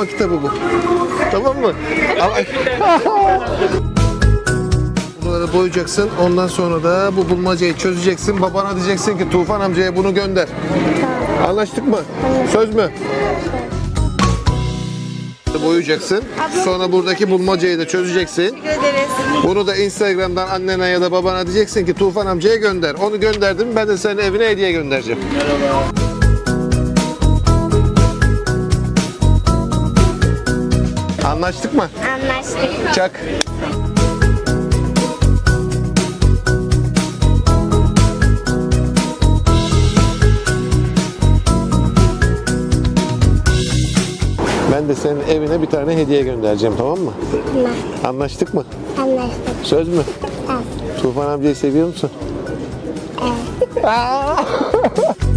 arama kitabı bu. Tamam mı? Bunları boyayacaksın. Ondan sonra da bu bulmacayı çözeceksin. Babana diyeceksin ki Tufan amcaya bunu gönder. Anlaştık mı? Söz mü? Boyayacaksın. Sonra buradaki bulmacayı da çözeceksin. Teşekkür ederiz. Bunu da Instagram'dan annene ya da babana diyeceksin ki Tufan amcaya gönder. Onu gönderdim ben de senin evine hediye göndereceğim. Anlaştık mı? Anlaştık. Çak. Ben de senin evine bir tane hediye göndereceğim tamam mı? Anlaştık mı? Anlaştık. Söz mü? Evet. Tufan amcayı seviyor musun? Evet.